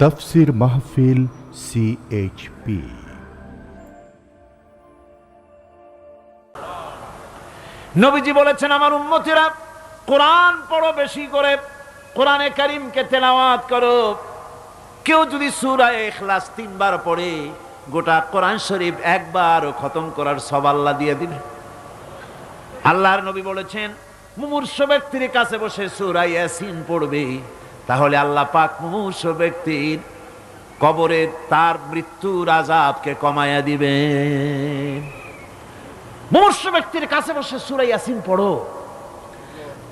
তফসির মাহফিল সিএইচপি নবীজি বলেছেন, আমার উম্মতিরা কোরআন পড়ো বেশি করে, কোরআনে কারিমকে তেলাওয়াত করো। কেউ যদি সূরা ইখলাস তিনবার পড়ে, গোটা কোরআন শরীফ একবার খতম করার সব আল্লাহ দিয়ে দিবে। আল্লাহর নবী বলেছেন, মুমূর্ষ ব্যক্তির কাছে বসে সূরা ইয়াসিন পড়বে তাহলে আল্লাহ পাক মুমূর্ষ ব্যক্তির কবরে তার মৃত্যুর আজাবকে কমায়া দিবেন। মুমূর্ষ ব্যক্তির কাছে বসে সূরা ইয়াসিন পড়ো।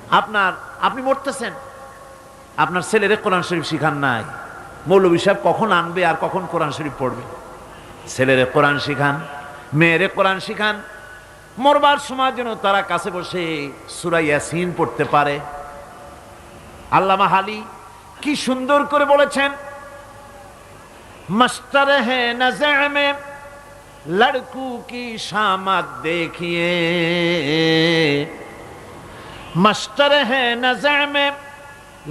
আপনার, আপনি মরতেছেন। আপনার ছেলেরে কোরআন শরীফ শিখান নাই। মৌলবী সাহেব কখন আনবে আর কখন কোরআন শরীফ পড়বে? ছেলেরে কোরআন শিখান, মেয়েরে কোরআন শিখান। মরবার সময় যেন তারা কাছে বসে সুরা ইয়াসিন পড়তে পারে। আল্লামা হালি কি সুন্দর করে বলেছেন, মাস্টার হে নাজামে, লড়কু কি শামাত দেখিয়ে। মাস্টার হে নাজামে,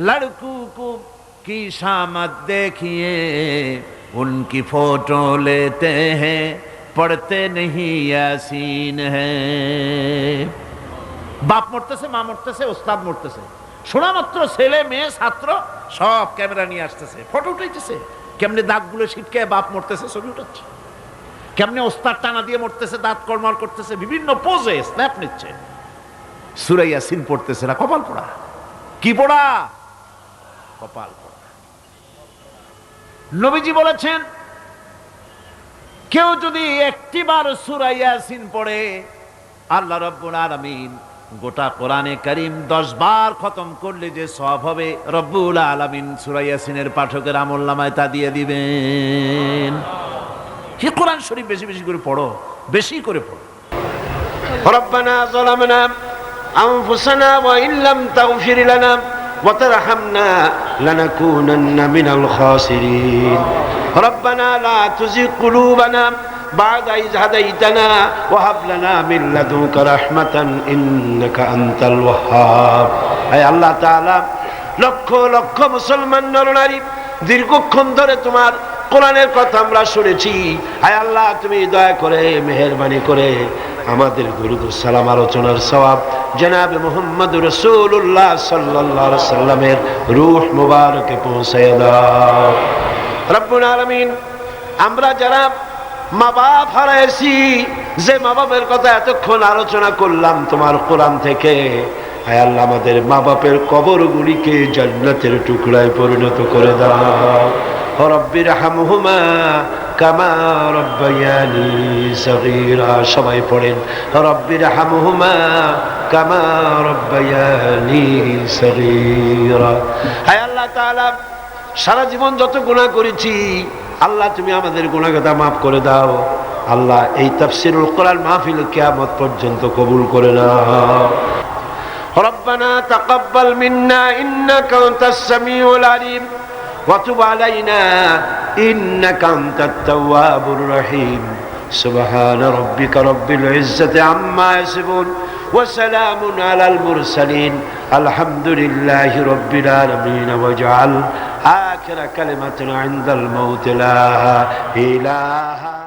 লড়কু কু কি শামাত দেখিয়ে। উনকি ফোটো লেতে হ্যাঁ পড়তে নেই হ্যাঁ বাপ মরতেছে, মা মরতেছে, ওস্তাদ মরতেছে। শোনা মাত্র ছেলে, মেয়ে, ছাত্র, সব ক্যামেরা নিয়ে আসতেছে। ফটো উঠাইতেছে। কেমনে দাগগুলো ছিটকে বাপ মরতেছে, ছবি উঠাচ্ছে। কেমনে ওস্তাদ টানা দিয়ে মরতেছে, দাঁত কর্মার করতেছে, বিভিন্ন পোজে স্ন্যাপ নিচ্ছে। সুরাইয়া সিন পড়তেছে না, কপাল পড়া। কি পড়া? কপাল পড়া। নবীজি বলেছেন, কেউ যদি একটিবার সুরাইয়া সিন পড়ে, আল্লাহ রব্বুল আলামিন গোটা কোরআনে করিম দশ বার খতম করলে যে সব হবে রব্বুল আলামিন সুরাইয়া সিনের পাঠকের আমল নামায় তা দিয়ে দিবেন হে কোরআন শরীফ বেশি বেশি করে পড়ো বেশি করে পড়ো ربنا ظلمنا أنفسنا وإن لم تغفر لنا وترحمنا لنكونن من الخاسرين ربنا لا تزغ قلوبنا بعد إذ هديتنا وهب لنا من لدنك رحمة إنك أنت الوهاب أي الله تعالى লক্ষ লক্ষ মুসলমান নরনারী দীর্ঘক্ষণ ধরে তোমার কোরআনের কথা আমরা শুনেছি হায় আল্লাহ তুমি দয়া করে মেহরবানি করে আমাদের দরুদ ও সালাম আলোচনার সওয়াব জনাব মোহাম্মদ রসুল্লাহ সাল্লাহ সাল্লামের রুহ মুবারকে পৌঁছায় দাও রব্বুল আলামিন আমরা যারা মা বাপ হারাইছি। যে মা বাপের কথা এতক্ষণ আলোচনা করলাম তোমার কোরআন থেকে, হায় আল্লাহ, আমাদের মা বাপের কবরগুলিকে জান্নাতের টুকরায় পরিণত করে দাও। রব্বির হামহুমা কামা রব্বায়ানি সগীরা। সবাই পড়েন রব্বির হামহুমা কামা রব্বায়ানি সগীরা। হায় আল্লাহ তাআলা, সারা জীবন যত গুণা করেছি আল্লাহ তুমি আমাদের গুণাগাতা মাফ করে দাও আল্লাহ এই তাফসিরুল কোরআন মাহফিল কিয়ামত পর্যন্ত কবুল করে নাও ربنا تقبل منا إنك أنت السميع العليم وتب علينا إنك أنت التواب الرحيم سبحان ربك رب العزة عما يصفون وسلام على المرسلين. الحمد لله رب العالمين. واجعل آخر كلمة عند الموت. لا إله